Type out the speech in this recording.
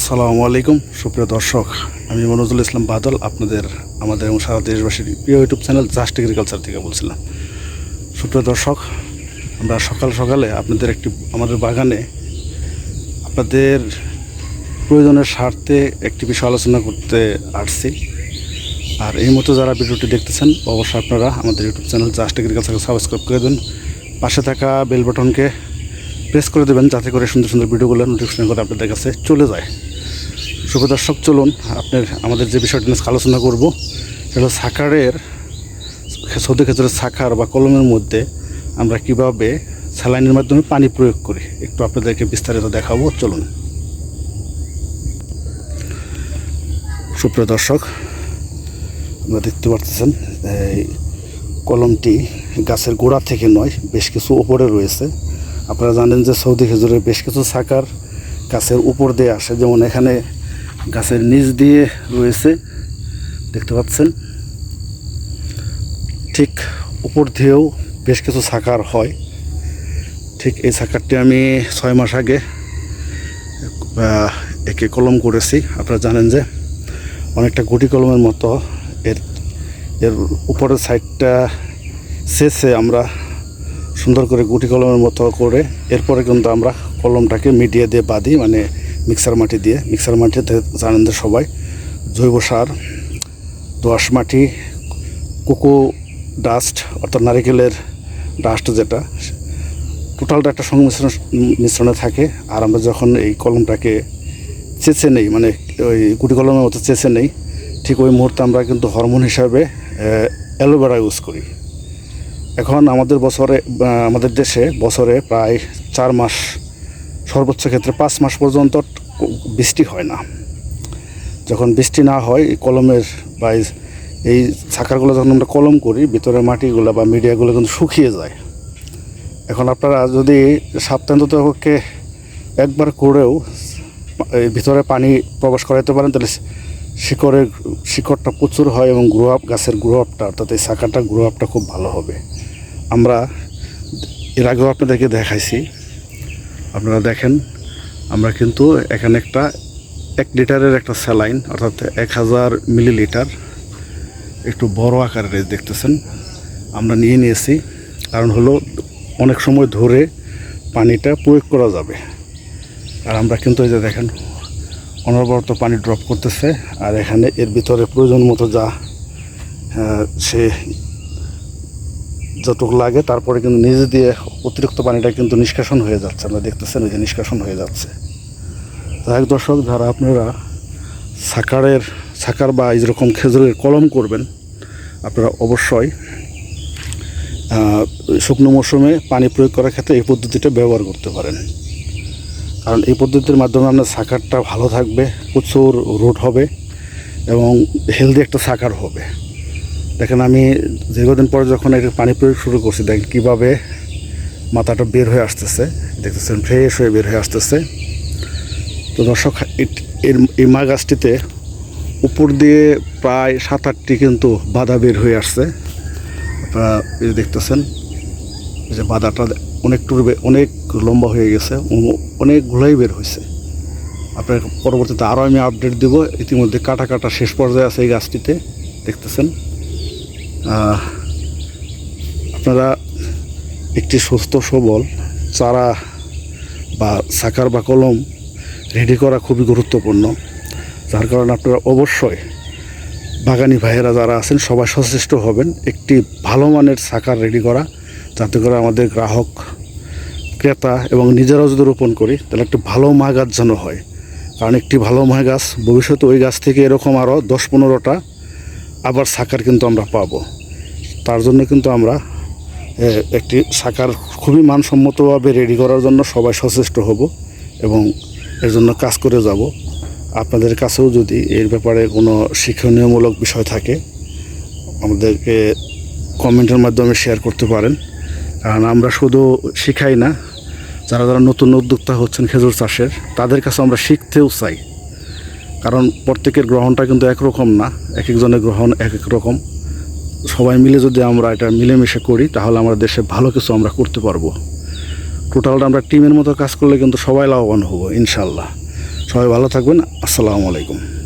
আসসালামু আলাইকুম, সুপ্রিয় দর্শক। আমি মনোজুল ইসলাম বাদল, আপনাদের, আমাদের এবং সারা দেশবাসীর প্রিয় ইউটিউব চ্যানেল জাস্ট এগ্রিকালচার থেকে বলছিলাম। সুপ্রিয় দর্শক, আমরা সকাল সকালে আপনাদের একটি, আমাদের বাগানে আপনাদের প্রয়োজনের স্বার্থে একটি বিষয় আলোচনা করতে আসছি। আর এই মতো যারা ভিডিওটি দেখতেছেন, অবশ্যই আপনারা আমাদের ইউটিউব চ্যানেল জাস্ট এগ্রিকালচারকে সাবস্ক্রাইব করে দেন। পাশে থাকা বেল বাটনকে প্রেস করে দেবেন, যাতে করে সুন্দর সুন্দর ভিডিওগুলো নোটিফিকেশন করে আপনাদের কাছে চলে যায়। শুভ দর্শক চলুন আপনার, আমাদের যে বিষয়টি নিয়ে আলোচনা করব, সেটা হলো সাকারের, সৌদি ক্ষেত্রে সাকার বা কলমের মধ্যে আমরা কীভাবে স্যালাইনের মাধ্যমে পানি প্রয়োগ করি। একটু আপনাদেরকে বিস্তারিত দেখাবো, চলুন। সুপ্রিয় দর্শক আপনারা দেখতে পাচ্ছেন এই কলমটি গাছের গোড়া থেকে নয়, বেশ কিছু উপরে রয়েছে। আপনারা জানেন যে সৌদি খেজুরের বেশ কিছু শাখার গাছের উপর দিয়ে আসে, যেমন এখানে গাছের নিচ দিয়ে রয়েছে, দেখতে পাচ্ছেন। ঠিক উপর দিয়েও বেশ কিছু শাখার হয়। ঠিক এই শাখারটি আমি ছয় মাস আগে একে কলম করেছি। আপনারা জানেন যে অনেকটা গুটি কলমের মতো এর এর উপরের সাইডটা শেষে আমরা সুন্দর করে গুটি কলমের মতো করে এরপরে কিন্তু আমরা কলমটাকে মিডিয়া দিয়ে বাঁধি মানে মিক্সার মাটি দিয়ে। মিক্সার মাটিতে জানেন সবাই, জৈব সার দোআঁশ মাটি, কোকো ডাস্ট, অর্থাৎ নারিকেলের ডাস্ট যেটা, টোটালটা একটা সংমিশ্রণ, মিশ্রণে থাকে। আর আমরা যখন এই কলমটাকে চেঁচে নেই মানে ওই গুটি কলমের মতো চেঁচে নেই, ঠিক ওই মুহূর্তে আমরা কিন্তু হরমোন হিসাবে অ্যালোভেরা ইউজ করি। এখন আমাদের বছরে আমাদের দেশে বছরে প্রায় চার মাস সর্বোচ্চ ক্ষেত্রে পাঁচ মাস পর্যন্ত বৃষ্টি হয় না। যখন বৃষ্টি না হয় কলমের বা এই- ছাকারগুলো যখন আমরা কলম করি, ভিতরের মাটিগুলো বা মিডিয়াগুলো কিন্তু শুকিয়ে যায়। এখন আপনারা যদি সাপ্তাহিক পক্ষে একবার করেও এই ভিতরে পানি প্রবেশ করাইতে পারেন, তাহলে শিকড়ের, শিকড়টা প্রচুর হয় এবং গ্রো আপ গাছের গ্রো অর্থাৎ এই শাখাটা গ্রো খুব ভালো হবে। আমরা এর আগেও আপনাদেরকে দেখাইছি আপনারা দেখেন, আমরা কিন্তু এখানে একটা এক লিটারের একটা স্যালাইন, অর্থাৎ এক হাজার মিলিলিটার একটু বড় আকারের দেখতেছেন, আমরা নিয়ে নিয়েছি। কারণ হলো, অনেক সময় ধরে পানিটা প্রয়োগ করা যাবে। আর আমরা কিন্তু এই যে দেখেন, অনবরত পানি ড্রপ করতেছে, আর এখানে এর ভিতরে প্রয়োজন মতো যা সে যতটুকু লাগে, তারপরে কিন্তু নিজে দিয়ে অতিরিক্ত পানিটা কিন্তু নিষ্কাশন হয়ে যাচ্ছে। আমরা দেখতেছেন যে নিষ্কাশন হয়ে যাচ্ছে। হোক দর্শক, যারা আপনারা সাকারের, সাকার বা এইরকম খেজুরের কলম করবেন, আপনারা অবশ্যই শুকনো মৌসুমে পানি প্রয়োগ করার ক্ষেত্রে এই পদ্ধতিটা ব্যবহার করতে পারেন। কারণ এই পদ্ধতির মাধ্যমে আপনার সাকারটা ভালো থাকবে, প্রচুর রুট হবে এবং হেলদি একটা সাকার হবে। দেখেন আমি দীর্ঘদিন পরে যখন এটা পানি প্রয়োগ শুরু করছি, দেখেন কীভাবে মাথাটা বের হয়ে আসতেছে। দেখতেছেন ফ্রেশ হয়ে বের হয়ে আসতেছে। তো দর্শক এর, এই মা গাছটিতে উপর দিয়ে প্রায় সাত, আটটি কিন্তু বাধা বের হয়ে আসছে। আপনারা এই দেখতেছেন যে বাধাটা অনেক টুর অনেক লম্বা হয়ে গেছে অনেকগুলোই বের হয়েছে। আপনার পরবর্তীতে আরও আমি আপডেট দেব। ইতিমধ্যে কাটা কাটা শেষ পর্যায়ে আছে এই গাছটিতে, দেখতেছেন। আপনারা একটি সুস্থ সবল, চারা বা সাকার বা কলম রেডি করা খুবই গুরুত্বপূর্ণ। যার কারণে আপনারা অবশ্যই বাগানি ভাইয়েরা যারা আছেন, সবাই সচেষ্ট হবেন, একটি ভালো মানের সাকার রেডি করা, যাতে করে আমাদের গ্রাহক, ক্রেতা এবং নিজেরাও যদি রোপণ করি, তাহলে একটি ভালো মা গাছ যেন হয়। কারণ একটি ভালো মা গাছ ভবিষ্যতে ওই গাছ থেকে এরকম আরও দশ পনেরোটা আবার সাকার কিন্তু আমরা পাবো। তার জন্য কিন্তু আমরা একটি সাকার খুবই মানসম্মতভাবে রেডি করার জন্য সবাই সচেষ্ট হব এবং এর জন্য কাজ করে যাব। আপনাদের কাছেও যদি এর ব্যাপারে কোনো শিক্ষণীয়মূলক বিষয় থাকে, আমাদেরকে কমেন্টের মাধ্যমে শেয়ার করতে পারেন। কারণ আমরা শুধু শিখাই না, যারা যারা নতুন উদ্যোক্তা হচ্ছেন খেজুর চাষের, তাদের কাছে আমরা শিখতেও চাই। কারণ প্রত্যেকের গ্রহণটা কিন্তু একরকম না, এক একজনের গ্রহণ এক এক রকম। সবাই মিলে যদি আমরা এটা মিলেমিশে করি, তাহলে আমরা দেশে ভালো কিছু আমরা করতে পারব। টোটালটা আমরা টিমের মতো কাজ করলে কিন্তু সবাই লাভবান হব ইনশাল্লাহ সবাই ভালো থাকবেন, আসসালামু আলাইকুম।